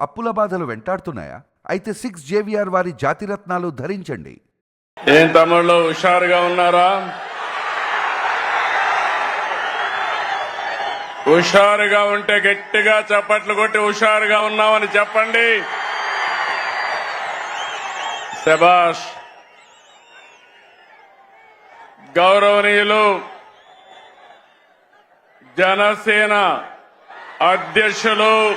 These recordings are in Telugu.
అప్పుల బాధలు వెంటాడుతున్నాయా? అయితే సిక్స్ జేవిఆర్ వారి జాతిరత్నాలు ధరించండి. ఏం తమిళలో హుషారుగా ఉన్నారా? హుషారుగా ఉంటే గట్టిగా చప్పట్లు కొట్టి హుషారుగా ఉన్నామని చెప్పండి. శబాష్ గౌరవనీయులు జనసేన అధ్యక్షులు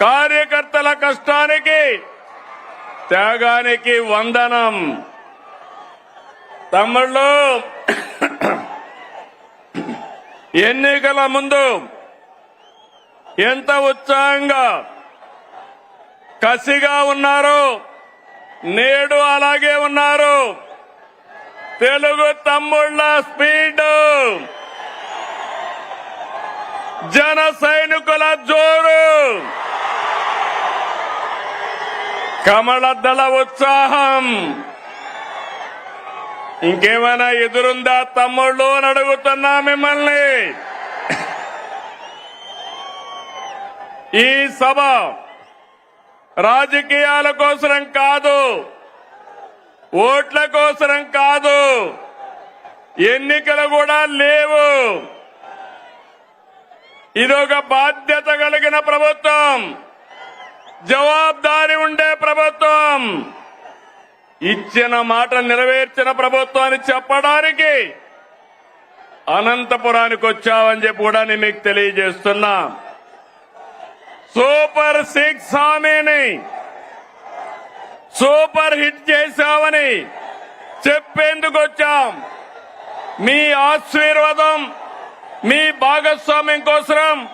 కార్యకర్తల కష్టానికి త్యాగానికి వందనం. తమ్ముళ్ళు ఎన్నికల ముందు ఎంత ఉత్సాహంగా కసిగా ఉన్నారు నేడు అలాగే ఉన్నారు. తెలుగు తమ్ముళ్ళ స్పీడ్. జన సైనికుల జోరు. కమలదళ ఉత్సాహం. ఇంకేమైనా ఎదురుందా తమ్ముళ్ళు అని అడుగుతున్నా మిమ్మల్ని. ఈ సభ రాజకీయాల కోసరం కాదు ఓట్ల కోసరం కాదు ఎన్నికలు కూడా లేవు. ఇదొక బాధ్యత కలిగిన ప్రభుత్వం. జవాబారి ఉండే ప్రభుత్వం ఇచ్చిన మాట నెరవేర్చిన ప్రభుత్వాన్ని చెప్పడానికి అనంతపురానికి వచ్చావని చెప్పి కూడా నేను మీకు తెలియజేస్తున్నా. సూపర్ సిక్స్ హామీని సూపర్ హిట్ చేశామని చెప్పేందుకు వచ్చాం. మీ ఆశీర్వాదం మీ భాగస్వామ్యం కోసం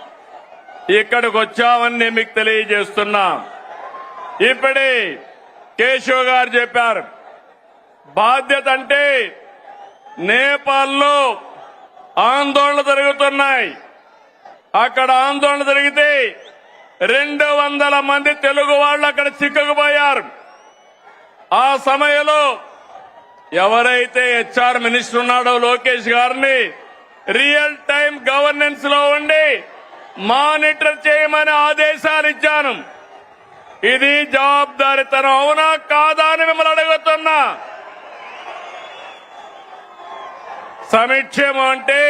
ఇక్కడికి వచ్చామని నేను మీకు తెలియజేస్తున్నా. ఇప్పుడే కేశవ్ గారు చెప్పారు. బాధ్యత అంటే నేపాల్లో ఆందోళన జరుగుతున్నాయి. అక్కడ ఆందోళన జరిగితే రెండు వందల మంది తెలుగు వాళ్ళు అక్కడ చిక్కుకుపోయారు. ఆ సమయంలో ఎవరైతే హెచ్ఆర్ మినిస్టర్ ఉన్నాడో లోకేష్ గారిని రియల్ టైం గవర్నెన్స్లో ఉండి మానిటర్ చేయమని ఆదేశాలు ఇచ్చాను. ఇది జవాబారితనం అవునా కాదా అని మిమ్మల్ని అడుగుతున్నా. సమీక్షేమం అంటే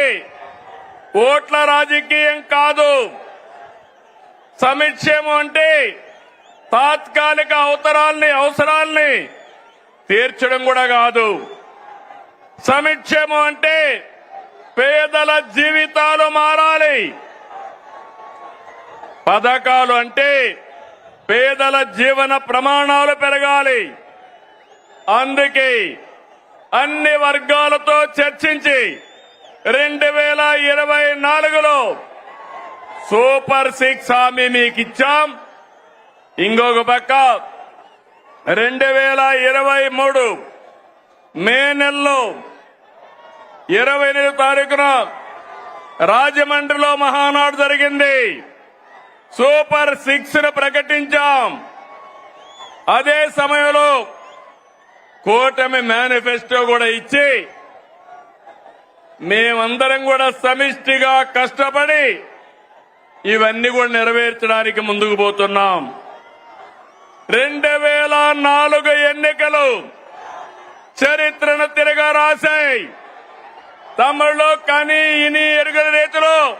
ఓట్ల రాజకీయం కాదు. సమీక్షేమం అంటే తాత్కాలిక అవసరాల్ని అవసరాల్ని తీర్చడం కూడా కాదు. సమీక్షేమం అంటే పేదల జీవితాలు మారాలి. పథకాలు అంటే పేదల జీవన ప్రమాణాలు పెరగాలి. అందుకే అన్ని వర్గాలతో చర్చించి రెండు వేల ఇరవై నాలుగులో సూపర్ సిక్స్ హామీ మీకు ఇచ్చాం ఇంకొక పక్క రెండు వేల ఇరవై మూడు మే నెలలో ఇరవై ఎనిమిది తారీఖున రాజమండ్రిలో మహానాడు జరిగింది. సూపర్ సిక్స్ను ప్రకటించాం. అదే సమయంలో కూటమి మేనిఫెస్టో కూడా ఇచ్చి మేమందరం కూడా సమిష్టిగా కష్టపడి ఇవన్నీ కూడా నెరవేర్చడానికి ముందుకు పోతున్నాం. రెండు వేల నాలుగు ఎన్నికలు చరిత్రను తిరగా రాశాయి. తమలో కానీ ఇని ఎరుగని రీతిలో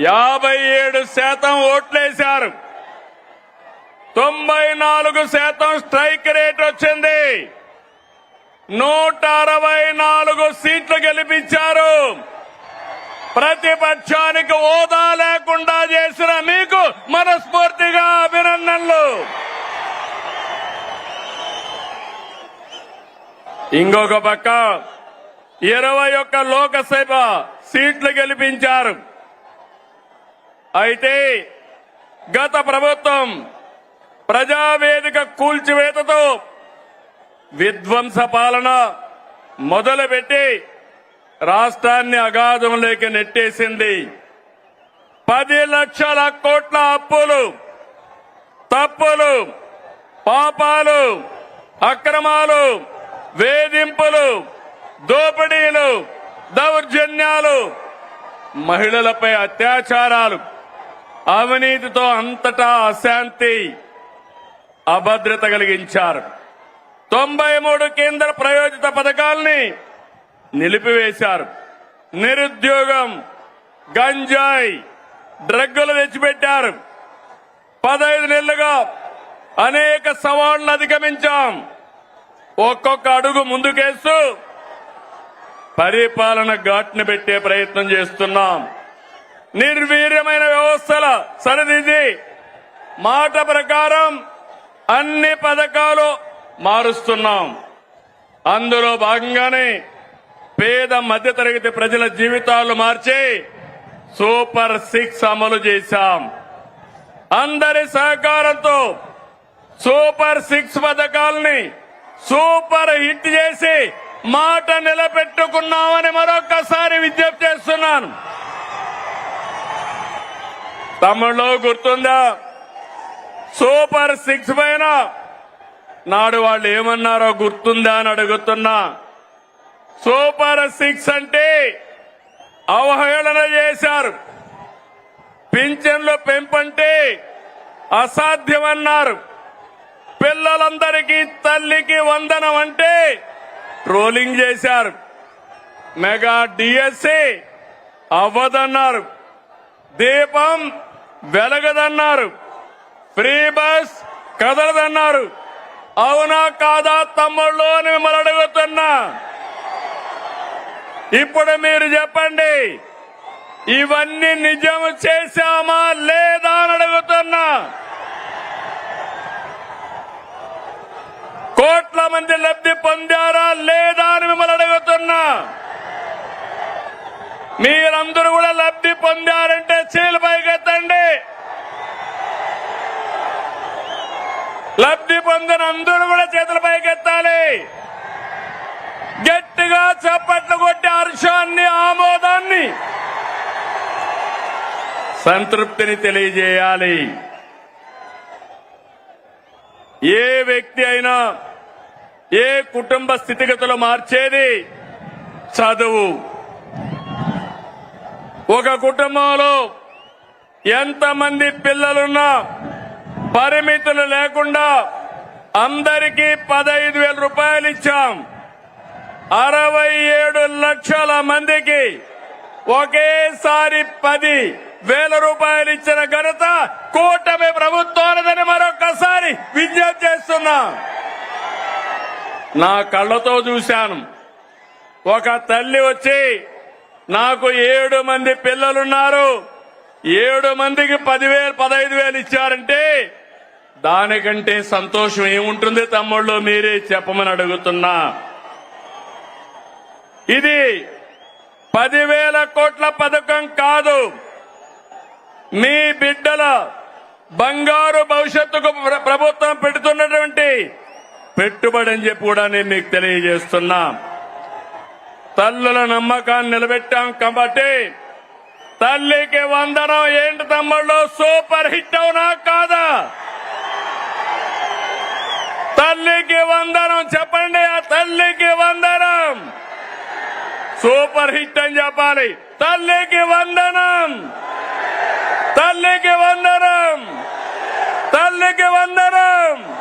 యాభై ఏడు శాతం ఓట్లేశారు. తొంభై నాలుగు శాతం స్ట్రైక్ రేట్ వచ్చింది. నూట అరవై నాలుగు సీట్లు గెలిపించారు. ప్రతిపక్షానికి హోదా లేకుండా చేసిన మీకు మనస్ఫూర్తిగా అభినందనలు. ఇంకొక పక్క ఇరవై ఒక్క లోకసభ సీట్లు గెలిపించారు. అయితే గత ప్రభుత్వం ప్రజావేదిక కూల్చివేతతో విధ్వంస పాలన మొదలుపెట్టి రాష్ట్రాన్ని అగాధంలోకి నెట్టేసింది. పది లక్షల కోట్ల అప్పులు తప్పులు పాపాలు అక్రమాలు వేధింపులు దోపిడీలు దౌర్జన్యాలు మహిళలపై అత్యాచారాలు అవినీతితో అంతటా అశాంతి అభద్రత కలిగించారు. తొంభై మూడు కేంద్ర ప్రయోజిత పథకాల్ని నిలిపివేశారు. నిరుద్యోగం గంజాయి డ్రగ్గులు తెచ్చిపెట్టారు. పదహైదు నెలలుగా అనేక సవాళ్ళు అధిగమించాం. ఒక్కొక్క అడుగు ముందుకేస్తూ పరిపాలన ఘాట్ని పెట్టే ప్రయత్నం చేస్తున్నాం. నిర్వీర్యమైన వ్యవస్థల సరిదిద్ది మాట ప్రకారం అన్ని పథకాలు మారుస్తున్నాం. అందులో భాగంగానే పేద మధ్యతరగతి ప్రజల జీవితాలు మార్చి సూపర్ సిక్స్ అమలు చేశాం. అందరి సహకారంతో సూపర్ సిక్స్ పథకాల్ని సూపర్ హిట్ చేసి మాట నిలబెట్టుకున్నామని మరొక్కసారి విజ్ఞప్తి చేస్తున్నాను. తమిళలో గుర్తుందా? సూపర్ సిక్స్ పైన నాడు వాళ్ళు ఏమన్నారో గుర్తుందా అని అడుగుతున్నా. సూపర్ సిక్స్ అంటే అవహేళన చేశారు. పింఛన్లు పెంపంటే అసాధ్యమన్నారు. పిల్లలందరికీ తల్లికి వందనం అంటే ట్రోలింగ్ చేశారు. మెగా డిఎస్సి అవ్వదన్నారు. దీపం వెలగదన్నారు. Free bus కదలదన్నారు. అవునా కాదా తమ్ముళ్ళు అని మిమ్మల్ని అడుగుతున్నా. ఇప్పుడు మీరు చెప్పండి ఇవన్నీ నిజం చేశామా లేదా అని అడుగుతున్నా. కోట్ల మంది లబ్ధి పొందారా లేదా అని మిమ్మల్ని అడుగుతున్నా. మీరందరూ కూడా లబ్ధి పొందారంటే చీలు పైకెత్తండి. లబ్ధి పొందిన అందరూ కూడా చేతుల పైకెత్తాలి. గట్టిగా చప్పట్లు కొట్టి హర్షాన్ని ఆమోదాన్ని సంతృప్తిని తెలియజేయాలి. ఏ వ్యక్తి అయినా ఏ కుటుంబ స్థితిగతులు మార్చేది చదువు. ఒక కుటుంబంలో ఎంతమంది పిల్లలున్నా పరిమితులు లేకుండా అందరికీ పదహైదు వేల రూపాయలు ఇచ్చాం. అరవై ఏడు లక్షల మందికి ఒకేసారి పది వేల రూపాయలు ఇచ్చిన ఘనత కూటమి ప్రభుత్వాలదని మరొకసారి విజ్ఞప్తి చేస్తున్నా. నా కళ్ళతో చూశాను. ఒక తల్లి వచ్చి నాకు ఏడు మంది పిల్లలున్నారు. ఏడు మందికి పదివేలు పదహైదు వేలు ఇచ్చారంటే దానికంటే సంతోషం ఏముంటుంది తమ్ముళ్ళు? మీరే చెప్పమని అడుగుతున్నా. ఇది పదివేల కోట్ల పథకం కాదు. మీ బిడ్డల బంగారు భవిష్యత్తుకు ప్రభుత్వం పెడుతున్నటువంటి పెట్టుబడి అని చెప్పి కూడా నేను మీకు తెలియజేస్తున్నా. తల్లుల నమ్మకాన్ని నిలబెట్టాం కాబట్టి తల్లికి వందనం ఏంటి తమ్ముళ్ళు? సూపర్ హిట్ అవునా కాదా? తల్లికి వందనం చెప్పండి ఆ తల్లికి వందనం. సూపర్ హిట్ అని చెప్పాలి. తల్లికి వందనం. తల్లికి వందనం. తల్లికి వందనం.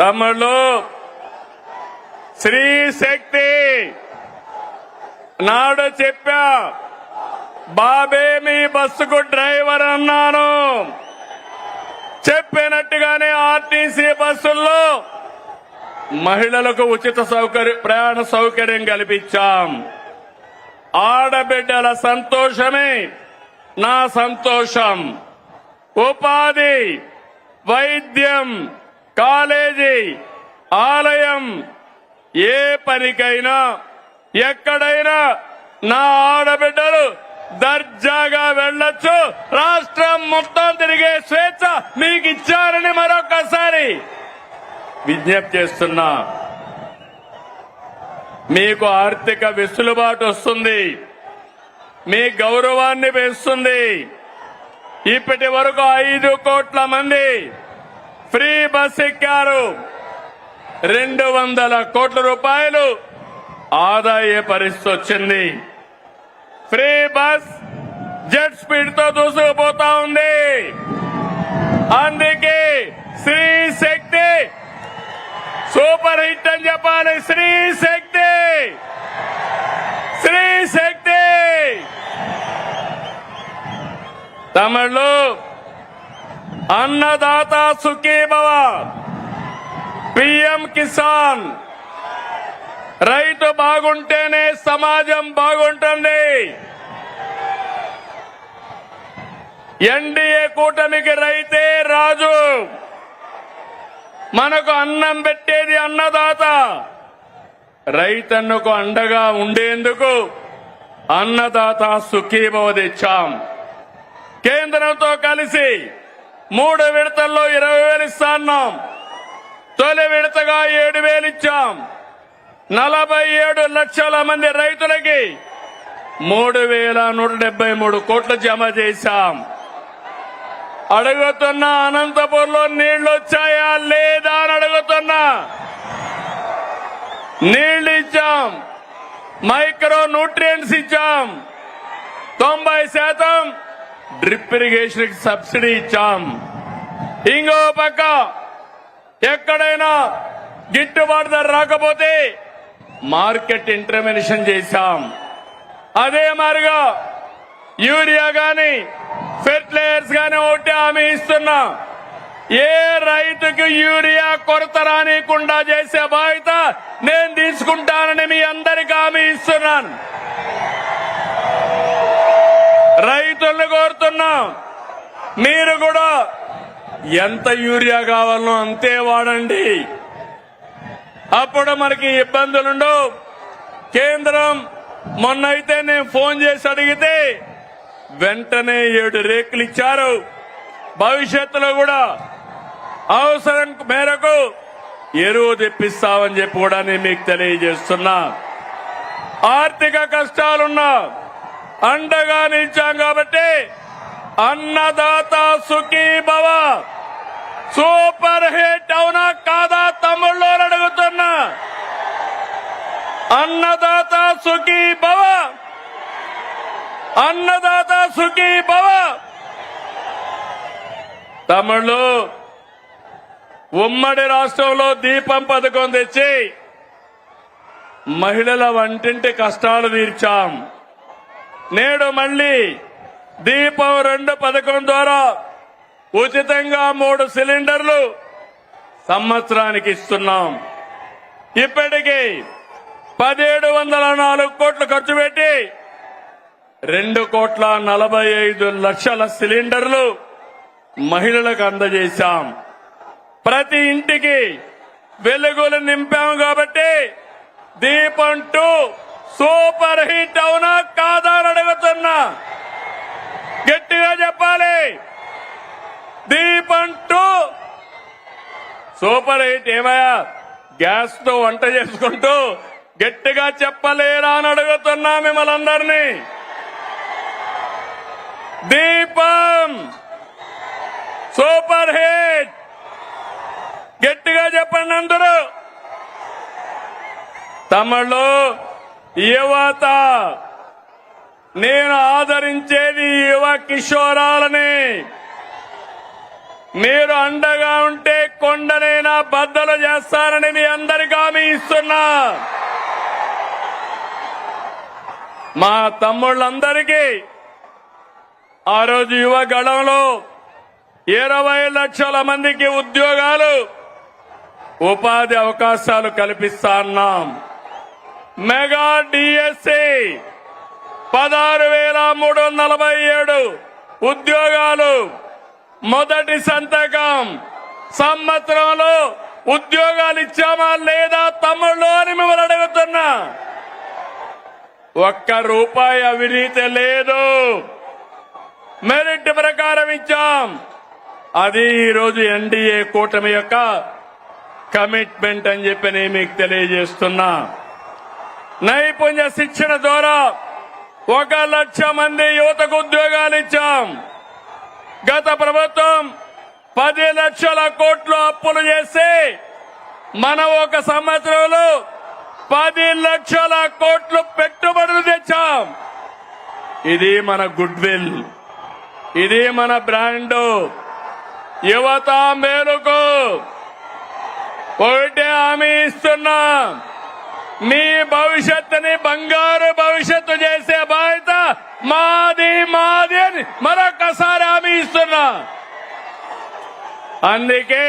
తమ్ముళ్ళు శ్రీ శక్తి. నాడు చెప్పా బాబే మీ బస్సుకు డ్రైవర్ అన్నాను. చెప్పినట్టుగానే ఆర్టీసీ బస్సుల్లో మహిళలకు ఉచిత సౌకర్య ప్రయాణ సౌకర్యం కల్పించాం. ఆడబిడ్డల సంతోషమే నా సంతోషం. ఉపాధి వైద్యం కాలేజీ ఆలయం ఏ పనికైనా ఎక్కడైనా నా ఆడబిడ్డలు దర్జాగా వెళ్ళొచ్చు. రాష్ట్రం మొత్తం తిరిగే స్వేచ్ఛ మీకు ఇచ్చారని మరొకసారి విజ్ఞప్తి చేస్తున్నా. మీకు ఆర్థిక వెసులుబాటు వస్తుంది. మీ గౌరవాన్ని పెంచుతుంది. ఇప్పటి వరకు ఐదు కోట్ల మంది ఫ్రీ బస్ ఎక్కారు. రెండు వందల కోట్ల రూపాయలు ఆదాయ పరిస్థితి వచ్చింది. ఫ్రీ బస్ జెట్ స్పీడ్తో దూసుకుపోతా ఉంది. అందుకే శ్రీ శక్తి సూపర్ హిట్ అని చెప్పాలి. శ్రీ శక్తి! శ్రీ శక్తి! తమిళ్ళు అన్నదాత సుఖీభవ పిఎం కిసాన్ రైతు బాగుంటేనే సమాజం బాగుంటుంది. ఎన్డీఏ కూటమికి రైతే రాజు. మనకు అన్నం పెట్టేది అన్నదాత. రైతన్నకు అండగా ఉండేందుకు అన్నదాత సుఖీభవ తెచ్చాం కేంద్రంతో కలిసి మూడు విడతల్లో ఇరవై వేలు ఇస్తాన్నాం. తొలి విడతగా ఏడు వేలు ఇచ్చాం. నలభై ఏడు లక్షల మంది రైతులకి మూడు వేల నూట డెబ్బై మూడు కోట్లు జమ చేశాం. అడుగుతున్నా అనంతపురంలో నీళ్ళు వచ్చాయా లేదా అని అడుగుతున్నా. నీళ్ళు ఇచ్చాం. మైక్రో న్యూట్రియంట్స్ ఇచ్చాం. తొంభై శాతం డ్రిప్ ఇరిగేషన్ సబ్సిడీ ఇచ్చాం. ఇంకో పక్క ఎక్కడైనా గిట్టుబాటు ధర రాకపోతే మార్కెట్ ఇంటర్వెన్షన్ చేశాం. అదే మాదిరిగా యూరియా గాని ఫెర్టిలైజర్స్ గాని ఒకటి హామీ ఇస్తున్నా. ఏ రైతుకు యూరియా కొరత రానికుండా చేసే బాధ్యత నేను తీసుకుంటానని మీ అందరికి హామీ ఇస్తున్నాను. రైతులను కోరుతున్నా. మీరు కూడా ఎంత యూరియా కావాలనో అంతే వాడండి. అప్పుడు మనకి ఇబ్బందులుండవు కేంద్రం మొన్న అయితే నేను ఫోన్ చేసి అడిగితే వెంటనే ఏడు రేకులు ఇచ్చారు. భవిష్యత్తులో కూడా అవసరం మేరకు ఎరువు తెప్పిస్తామని చెప్పి కూడా నేను మీకు తెలియజేస్తున్నా. ఆర్థిక కష్టాలున్నా అండగా నిలిచాం కాబట్టి అన్నదాత సుఖీ భవ. సూపర్ హిట్ అవునా కాదా తమ్ముళ్ళు అడుగుతున్నా. అన్నదాత సుఖీ భవ. అన్నదాత సుఖీ భవ. తమ్ముళ్ళు ఉమ్మడి రాష్ట్రంలో దీపం పథకం తెచ్చి మహిళల వంటింటి కష్టాలు తీర్చాం. నేడు మళ్ళీ దీపం రెండు పథకం ద్వారా ఉచితంగా మూడు సిలిండర్లు సంవత్సరానికి ఇస్తున్నాం. ఇప్పటికీ పదిహేడు వందల నాలుగు కోట్లు ఖర్చు పెట్టి రెండు కోట్ల నలభై ఐదు లక్షల సిలిండర్లు మహిళలకు అందజేశాం. ప్రతి ఇంటికి వెలుగులు నింపాము కాబట్టి దీపం టూ సూపర్ హిట్ అవునా కాదా అని అడుగుతున్నా. గట్టిగా చెప్పాలి. దీపం టూ. సూపర్ హిట్ ఏమయ్యా? గ్యాస్తో వంట చేసుకుంటూ గట్టిగా చెప్పలేరా అని అడుగుతున్నా మిమ్మల్ని అందరినీ. దీపం. Super hit. గట్టిగా చెప్పండి అందరూ. తమళ్ళు యువత నేను ఆదరించేది యువ కిషోరాలని. మీరు అండగా ఉంటే కొండనైనా బద్దలు చేస్తారని మీ అందరికీ హామీ ఇస్తున్నా. మా తమ్ముళ్ళందరికీ ఆ రోజు యువ గళంలో ఇరవై లక్షల మందికి ఉద్యోగాలు ఉపాధి అవకాశాలు కల్పిస్తా అన్నాం. మెగా డిఎస్సీ పదహారు వేల మూడు వందల నలభై ఏడు ఉద్యోగాలు. మొదటి సంతకం. సంవత్సరంలో ఉద్యోగాలు ఇచ్చామా లేదా తమ్ముళ్ళు అని మిమ్మల్ని అడుగుతున్నా. ఒక్క రూపాయి అవినీతి లేదు. మెరిట్ ప్రకారం ఇచ్చాం. అది ఈరోజు ఎన్డీఏ కూటమి యొక్క కమిట్మెంట్ అని చెప్పి నేను మీకు తెలియజేస్తున్నా. నైపుణ్య శిక్షణ ద్వారా ఒక లక్ష మంది యువతకు ఉద్యోగాలు ఇచ్చాం. గత ప్రభుత్వం పది లక్షల కోట్లు అప్పులు చేసి మనం ఒక సంవత్సరంలో పది లక్షల కోట్లు పెట్టుబడులు తెచ్చాం. ఇది మన గుడ్ విల్ ఇది మన బ్రాండ్. యువత మేలుకు ఒకటే హామీ ఇస్తున్నాం. మీ భవిష్యత్తుని బంగారు భవిష్యత్తు చేసే బాధ్యత మాది మాది అని మరొకసారి హామీ ఇస్తున్నా. అందుకే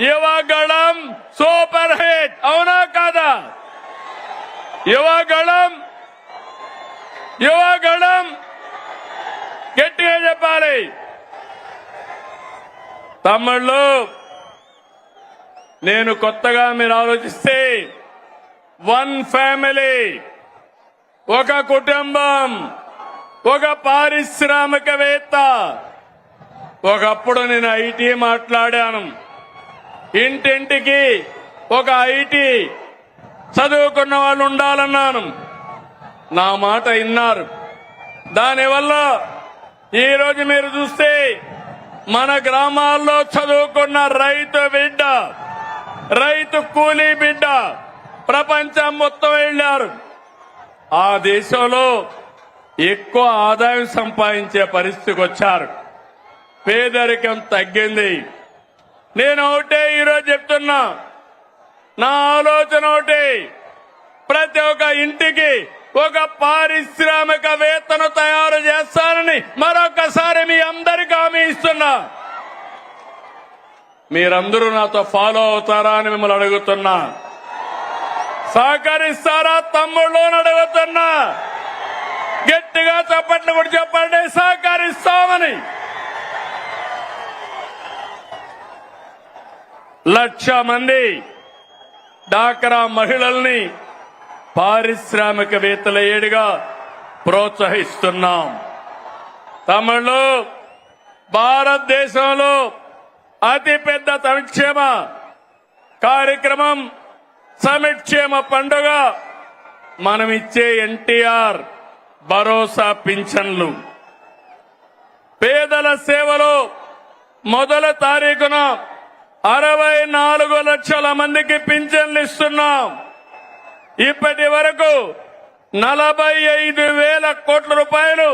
యువగళం సూపర్ హిట్ అవునా కాదా? యువగళం యువగళం గట్టిగా చెప్పాలి. తమ్ముళ్ళు నేను కొత్తగా మీరు ఆలోచిస్తే వన్ ఫ్యామిలీ ఒక కుటుంబం ఒక పారిశ్రామికవేత్త. ఒకప్పుడు నేను ఐటీ మాట్లాడాను. ఇంటింటికి ఒక ఐటీ చదువుకున్న వాళ్ళు ఉండాలన్నాను. నా మాట విన్నారు దానివల్ల ఈరోజు మీరు చూస్తే మన గ్రామాల్లో చదువుకున్న రైతు బిడ్డ రైతు కూలీ బిడ్డ ప్రపంచం మొత్తం వెళ్ళారు ఆ దేశంలో ఎక్కువ ఆదాయం సంపాదించే పరిస్థితికి వచ్చారు. పేదరికం తగ్గింది. నేను ఒకటే ఈరోజు చెప్తున్నా. నా ఆలోచన ఒకటి. ప్రతి ఒక్క ఇంటికి ఒక పారిశ్రామికవేత్తను తయారు చేస్తానని మరొకసారి మీ అందరికీ హామీ ఇస్తున్నా. మీరందరూ నాతో ఫాలో అవుతారా అని మిమ్మల్ని అడుగుతున్నా. సహకరిస్తారా తమ్ముళ్ళు అడుగుతున్నా. గట్టిగా చప్పట్లు కూడా చెప్పండి సహకరిస్తామని. లక్ష మంది డాక్రా మహిళల్ని పారిశ్రామికవేత్తల ఏడుగా ప్రోత్సహిస్తున్నాం. తమిళు భారతదేశంలో అతిపెద్ద సంక్షేమ కార్యక్రమం సమిక్షేమ పండుగ మనం ఇచ్చే ఎన్టీఆర్ భరోసా పింఛన్లు. పేదల సేవలో మొదల తారీఖున అరవై నాలుగు లక్షల మందికి పింఛన్లు ఇస్తున్నాం. ఇప్పటి వరకు నలభై ఐదు వేల కోట్ల రూపాయలు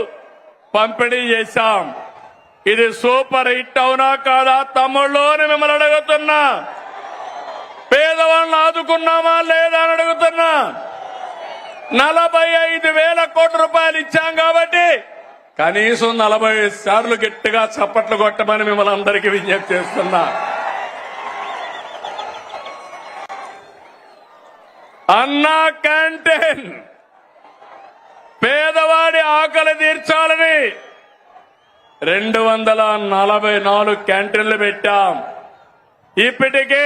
పంపిణీ చేశాం. ఇది సూపర్ హిట్ అవునా కాదా తమ్ముళ్ళు మిమ్మల్ని అడుగుతున్నా. పేదవాళ్ళని ఆదుకున్నామా లేదా అని అడుగుతున్నా. నలభై ఐదు వేల కోట్ల రూపాయలు ఇచ్చాం కాబట్టి కనీసం నలభై సార్లు గట్టిగా చప్పట్లు కొట్టమని మిమ్మల్ని అందరికీ విజ్ఞప్తి చేస్తున్నా. అన్నా క్యాంటీన్ పేదవాడి ఆకలి తీర్చాలని రెండు వందల నలభై నాలుగు క్యాంటీన్లు పెట్టాం. ఇప్పటికీ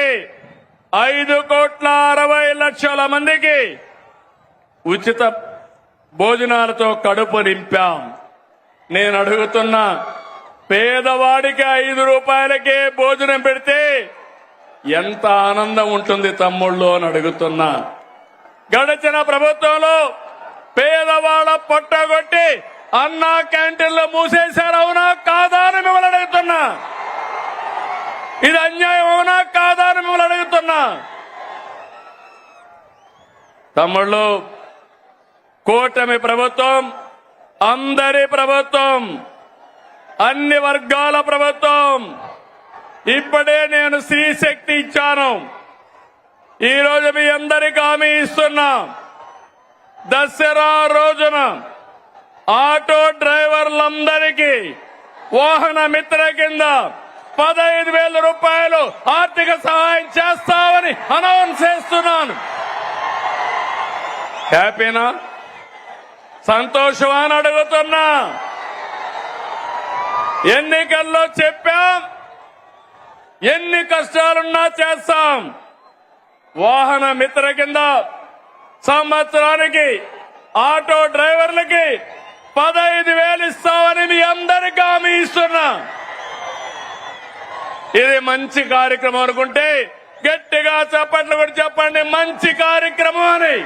ఐదు కోట్ల అరవై లక్షల మందికి ఉచిత భోజనాలతో కడుపు నింపాం. నేను అడుగుతున్నా పేదవాడికి ఐదు రూపాయలకే భోజనం పెడితే ఎంత ఆనందం ఉంటుంది తమ్ముళ్ళు అని అడుగుతున్నా. గడిచిన ప్రభుత్వంలో పేదవాళ్ళ పొట్టగొట్టి అన్నా క్యాంటీన్లు మూసేశారు అవునా కాదా అని మిమ్మల్ని అడుగుతున్నా. ఇది అన్యాయం అవునా కాదా అని మిమ్మల్ని అడుగుతున్నా. తమ్ముళ్ళు కూటమి ప్రభుత్వం అందరి ప్రభుత్వం అన్ని వర్గాల ప్రభుత్వం ఇప్పుడే నేను శ్రీశక్తి శక్తి ఇచ్చాను. ఈ రోజు మీ అందరికి హామీ ఇస్తున్నా. దసరా రోజున ఆటో డ్రైవర్లందరికీ వాహన మిత్ర కింద పదహైదు వేల రూపాయలు ఆర్థిక సహాయం చేస్తామని అనౌన్స్ చేస్తున్నాను. హ్యాపీనా? సంతోషమా అని అడుగుతున్నా. ఎన్నికల్లో చెప్పాం. ఎన్ని కష్టాలున్నా చేస్తాం. వాహన మిత్ర కింద సంవత్సరానికి ఆటో డ్రైవర్లకి పదహైదు వేలు ఇస్తామని మీ అందరికీ హామీ ఇస్తున్నా. ఇది మంచి కార్యక్రమం అనుకుంటే గట్టిగా చప్పట్లు కూడా చెప్పండి మంచి కార్యక్రమం అని.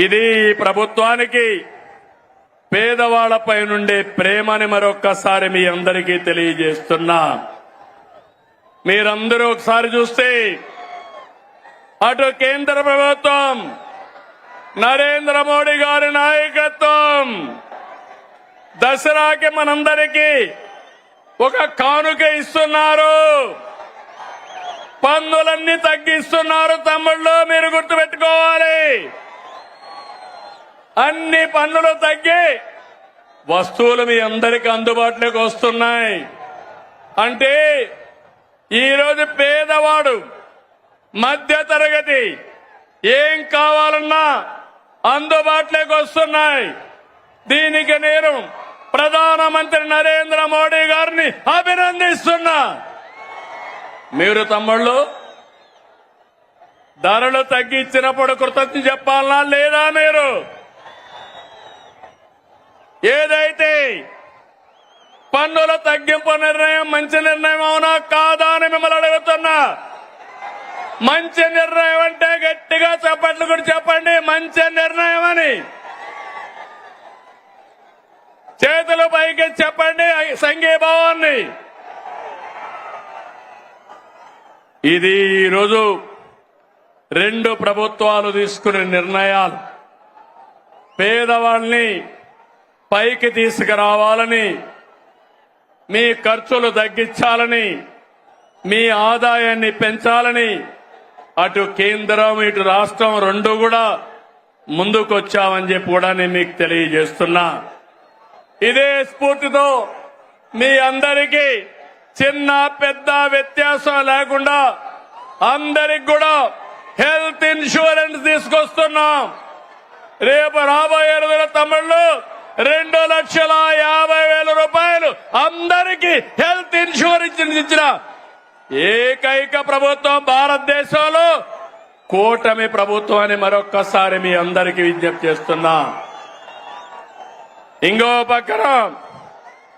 ఇది ప్రభుత్వానికి పేదవాళ్ళపై నుండే ప్రేమని మరొక్కసారి మీ అందరికీ తెలియజేస్తున్నా. మీరందరూ ఒకసారి చూస్తే అటు కేంద్ర ప్రభుత్వం నరేంద్ర మోడీ గారి నాయకత్వం దసరాకి మనందరికీ ఒక కానుక ఇస్తున్నారు. పన్నులన్నీ తగ్గిస్తున్నారు తమ్ముళ్ళు మీరు గుర్తుపెట్టుకోవాలి. అన్ని పన్నులు తగ్గి వస్తువులు మీ అందరికి అందుబాటులోకి వస్తున్నాయి. అంటే ఈరోజు పేదవాడు మధ్య తరగతి ఏం కావాలన్నా అందుబాటులోకి వస్తున్నాయి. దీనికి నేను ప్రధానమంత్రి నరేంద్ర మోడీ గారిని అభినందిస్తున్నా. మీరు తమ్ముళ్ళు ధరలు తగ్గించినప్పుడు కృతజ్ఞ చెప్పాలనా లేదా మీరు? ఏదైతే పన్నుల తగ్గింపు నిర్ణయం మంచి నిర్ణయం అవునా కాదా అని మిమ్మల్ని అడుగుతున్నా. మంచి నిర్ణయం అంటే గట్టిగా చెప్పట్లు కూడా చెప్పండి మంచి నిర్ణయం అని. చేతులు పైకి చెప్పండి సంఘీభావాన్ని. ఇది ఈరోజు రెండు ప్రభుత్వాలు తీసుకునే నిర్ణయాలు. పేదవాళ్ళని పైకి తీసుకురావాలని మీ ఖర్చులు తగ్గించాలని మీ ఆదాయాన్ని పెంచాలని అటు కేంద్రం ఇటు రాష్ట్రం రెండు కూడా ముందుకొచ్చామని చెప్పి కూడా నేను మీకు తెలియజేస్తున్నా. ఇదే స్ఫూర్తితో మీ అందరికీ చిన్న పెద్ద వ్యత్యాసం లేకుండా అందరికి కూడా హెల్త్ ఇన్సూరెన్స్ తీసుకొస్తున్నాం. రేపు రాబోయే రోజుల తమిళ్ళు రెండు లక్షల యాభై వేల రూపాయలు అందరికీ హెల్త్ ఇన్సూరెన్స్ ఇచ్చిన ఏకైక ప్రభుత్వం భారతదేశంలో కూటమి ప్రభుత్వం అని మరొక్కసారి మీ అందరికీ విజ్ఞప్తి చేస్తున్నా. ఇంకో పక్కన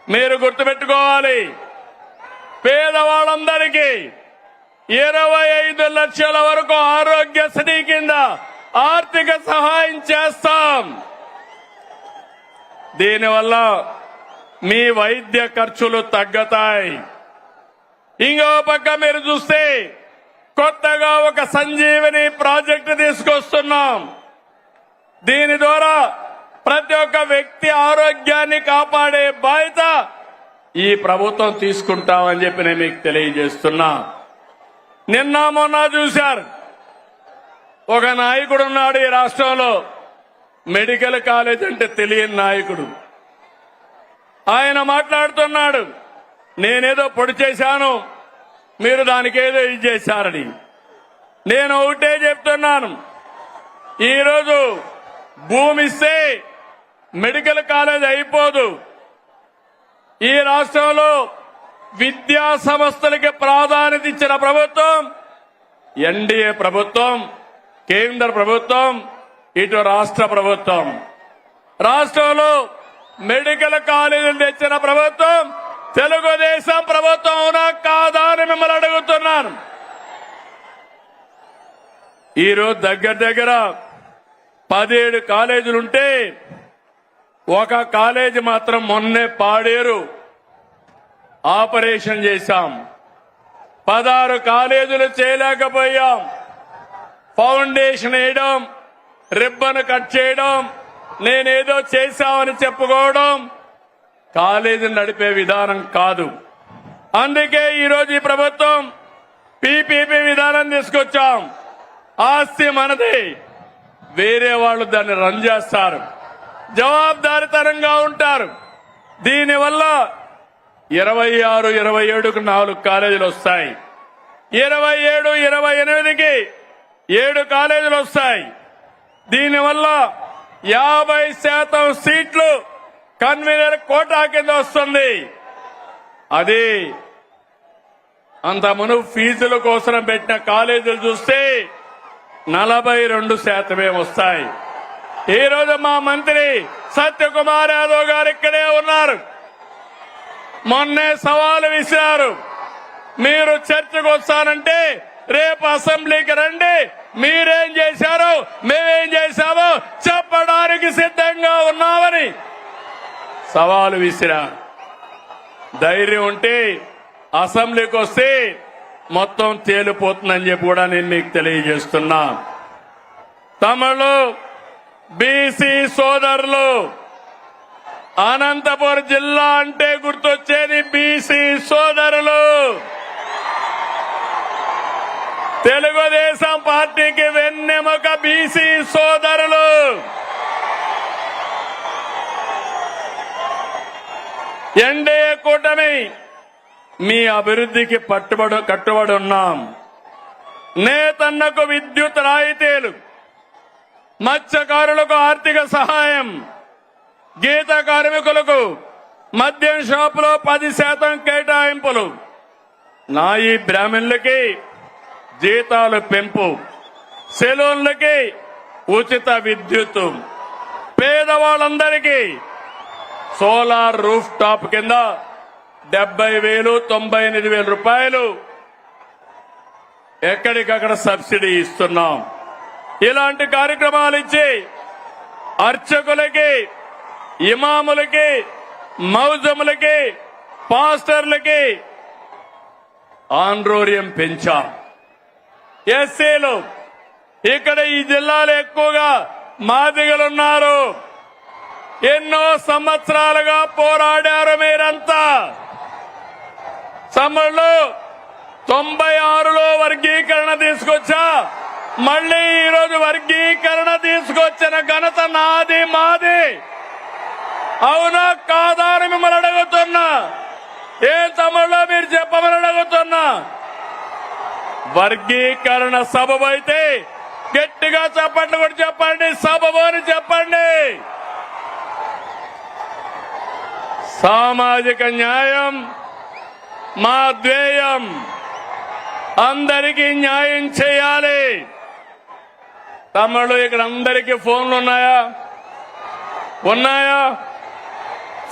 మీరు గుర్తుపెట్టుకోవాలి. పేదవాళ్ళందరికీ ఇరవై ఐదు లక్షల వరకు ఆరోగ్యశ్రీ కింద ఆర్థిక సహాయం చేస్తాం. దీనివల్ల మీ వైద్య ఖర్చులు తగ్గుతాయి. ఇంకో పక్క మీరు చూస్తే కొత్తగా ఒక సంజీవని ప్రాజెక్టు తీసుకొస్తున్నాం. దీని ద్వారా ప్రతి ఒక్క వ్యక్తి ఆరోగ్యాన్ని కాపాడే బాధ్యత ఈ ప్రభుత్వం తీసుకుంటామని చెప్పి నేను మీకు తెలియజేస్తున్నా. నిన్న మొన్న చూశారు. ఒక నాయకుడు ఉన్నాడు ఈ రాష్ట్రంలో. మెడికల్ కాలేజ్ అంటే తెలియని నాయకుడు. ఆయన మాట్లాడుతున్నాడు. నేనేదో పొడి చేశాను. మీరు దానికి ఏదో ఇది చేశారని. నేను ఒకటే చెప్తున్నాను. ఈరోజు భూమిస్తే మెడికల్ కాలేజ్ అయిపోదు. ఈ రాష్ట్రంలో విద్యా సంస్థలకి ప్రాధాన్యత ఇచ్చిన ప్రభుత్వం ఎన్డీఏ ప్రభుత్వం కేంద్ర ప్రభుత్వం ఇటు రాష్ట్ర ప్రభుత్వం. రాష్ట్రంలో మెడికల్ కాలేజీలు తెచ్చిన ప్రభుత్వం తెలుగుదేశం ప్రభుత్వం అవునా కాదా అని మిమ్మల్ని అడుగుతున్నాను. ఈరోజు దగ్గర దగ్గర పదిహేడు కాలేజీలుంటే ఒక కాలేజీ మాత్రం మొన్నే పాడేరు. ఆపరేషన్ చేశాం. పదహారు కాలేజీలు చేయలేకపోయాం. ఫౌండేషన్ వేయడం రిబ్బన్ కట్ చేయడం నేనేదో చేశామని చెప్పుకోవడం కాలేజీని నడిపే విధానం కాదు. అందుకే ఈరోజు ఈ ప్రభుత్వం పీపీపీ విధానం తీసుకొచ్చాం. ఆస్తి మనది. వేరే వాళ్ళు దాన్ని రన్ చేస్తారు. జవాబుదారితనంగా ఉంటారు. దీనివల్ల ఇరవై ఆరు ఇరవై ఏడుకు నాలుగు కాలేజీలు వస్తాయి ఇరవై ఏడు ఇరవై ఎనిమిదికి ఏడు కాలేజీలు వస్తాయి దీనివల్ల యాభై శాతం సీట్లు కన్వీనర్ కోటా కింద వస్తుంది అది అంత మును ఫీజుల కోసం పెట్టిన కాలేజీలు చూస్తే నలభై రెండు శాతమే వస్తాయి. ఈ రోజు మా మంత్రి సత్యకుమార్ యాదవ్ గారు ఇక్కడే ఉన్నారు. మొన్నే సవాలు విసిరారు. మీరు చర్చకు వస్తానంటే రేపు అసెంబ్లీకి రండి. మీరేం చేశారు మేమేం చేశామో చెప్పడానికి సిద్ధంగా ఉన్నామని సవాలు విసిరా. ధైర్యం ఉంటే అసెంబ్లీకి వస్తే మొత్తం తేలిపోతుందని చెప్పి కూడా నేను మీకు తెలియజేస్తున్నా. తమిళు బీసీ సోదరులు అనంతపురం జిల్లా అంటే గుర్తొచ్చేది బీసీ సోదరులు. తెలుగుదేశం పార్టీకి వెన్నెముక బీసీ సోదరులు. ఎన్డీఏ కూటమి మీ అభివృద్ధికి పట్టుబడి కట్టుబడి ఉన్నాం నేతన్నకు విద్యుత్ రాయితీలు. మత్స్యకారులకు ఆర్థిక సహాయం గీత కార్మికులకు మద్యం షాపులో పది శాతం కేటాయింపులు. నాయి బ్రాహ్మణులకి జీతాలు పెంపు. సెలూన్లకి ఉచిత విద్యుత్ పేదవాళ్ళందరికీ సోలార్ రూఫ్ టాప్ కింద డెబ్బై వేలు తొంభై ఎనిమిది వేల రూపాయలు ఎక్కడికక్కడ సబ్సిడీ ఇస్తున్నాం. ఇలాంటి కార్యక్రమాలు ఇచ్చి అర్చకులకి ఇమాములకి మౌజములకి పాస్టర్లకి ఆండ్రోర్యం పెంచాం. ఎస్సీలు ఇక్కడ ఈ జిల్లాలో ఎక్కువగా మాదిగలున్నారు. ఎన్నో సంవత్సరాలుగా పోరాడారు మీరంతా. సమ్మర్లో తొంభై ఆరులో వర్గీకరణ తీసుకొచ్చా? మళ్ళీ ఈరోజు వర్గీకరణ తీసుకొచ్చిన ఘనత నాది మాది. అవునా కాదా అని మిమ్మల్ని అడుగుతున్నా. ఏ తమిళలో మీరు చెప్పమని అడుగుతున్నా. వర్గీకరణ సబబు అయితే గట్టిగా చెప్పండి కూడా చెప్పండి సబబు అని చెప్పండి. సామాజిక న్యాయం మా ధ్యేయం. అందరికీ న్యాయం చేయాలి. తమ్ముళ్ళు ఇక్కడ అందరికీ ఫోన్లు ఉన్నాయా? ఉన్నాయా?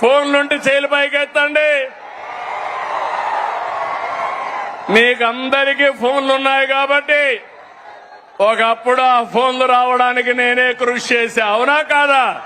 ఫోన్లుంటే చేలు పైకెత్తండి. మీకు అందరికీ ఫోన్లు ఉన్నాయి కాబట్టి ఒకప్పుడు ఆ ఫోన్లు రావడానికి నేనే కృషి చేశా. అవునా కాదా?